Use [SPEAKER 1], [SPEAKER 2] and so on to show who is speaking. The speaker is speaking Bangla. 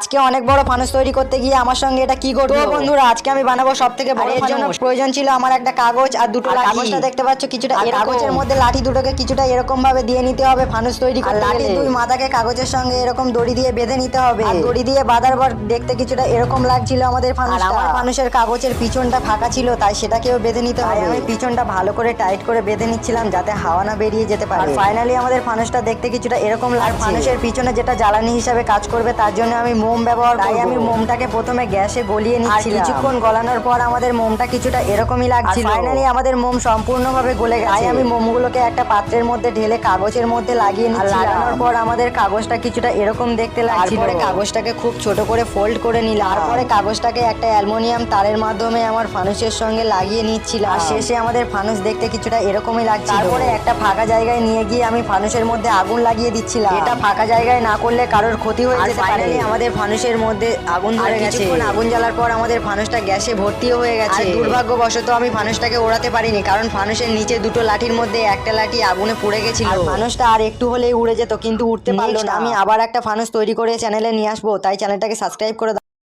[SPEAKER 1] আজকে অনেক বড় ফানুস তৈরি করতে গিয়ে আমার সঙ্গে এটা কি ঘটলো বন্ধুরা আজকে আমি বানাবো সব থেকে বড় এর জন্য প্রয়োজন ছিল আমার একটা কাগজ আর দুটো কাগজটা দেখতে পাচ্ছ কিছুটা
[SPEAKER 2] আর
[SPEAKER 1] কাগজের মধ্যে লাঠি দুটোকে কিছুটা এরকম ভাবে দিয়ে নিতে হবে ফানুস তৈরি করতে লাঠি দুই মাথাকে কাগজের সঙ্গে এরকম দড়ি দিয়ে বেঁধে নিতে হবে। আর দড়ি দিয়ে বাঁধার পর দেখতে কিছুটা এরকম লাগছিল আমাদের ফানুস আমার ফানুসের কাগজের পিছনটা ফাঁকা ছিল তাই সেটাকেও বেঁধে নিতে হবে। আমি পিছনটা ভালো করে টাইট করে বেঁধে নিচ্ছিলাম যাতে হাওয়া না বেরিয়ে যেতে পারে। ফাইনালি আমাদের ফানুসটা দেখতে কিছুটা এরকম লাগছে। ফানুসের পিছনে যেটা জ্বালানি হিসাবে কাজ করবে তার জন্য আমি মোম ব্যবহার তাই আমি মোমটাকে প্রথমে গ্যাসে গলিয়ে নিচ্ছি কিছুক্ষণ গলানোর পর আমাদের মোমটা কিছুটা এরকমই লাগছিল। ফাইনালি আমাদের মোম সম্পূর্ণভাবে গলে গেছে। তাই আমি মোমগুলোকে একটা পাত্রের মধ্যে ঢেলে কাগজের মধ্যে লাগিয়ে নিচ্ছি লাগানোর পর আমাদের কাগজটা কিছুটা এরকম দেখতে লাগছিল। কাগজটাকে খুব ছোট করে ফোল্ড করে নিলাম। তারপরে কাগজটাকে একটা অ্যালুমিনিয়াম তারের মাধ্যমে আমার ফানুসের সঙ্গে লাগিয়ে নিচ্ছিলাম। আর শেষে আমাদের ফানুস দেখতে কিছুটা এরকমই লাগছে তারপরে একটা ফাঁকা জায়গায় নিয়ে গিয়ে আমি ফানুসের মধ্যে আগুন লাগিয়ে দিচ্ছিলাম। এটা ফাঁকা জায়গায় না করলে কারোর ক্ষতি হয়ে যেতে পারে। আমাদের ফানুসের মধ্যে আগুন ধরে গেছে। আগুন জ্বালার পর আমাদের ফানুসটা গ্যাসে ভর্তিও হয়ে গেছে। দুর্ভাগ্যবশত আমি ফানুসটাকে ওড়াতে পারিনি কারণ ফানুসের নিচে দুটো লাঠির মধ্যে একটা লাঠি আগুনে পুড়ে গেছিল। ফানুষটা ফানুসটা আর একটু হলেই উড়ে যেত কিন্তু উঠতে পারল না। আমি আবার একটা ফানুস তৈরি করে চ্যানেলে নিয়ে আসব তাই চ্যানেলটাকে সাবস্ক্রাইব করে দাও।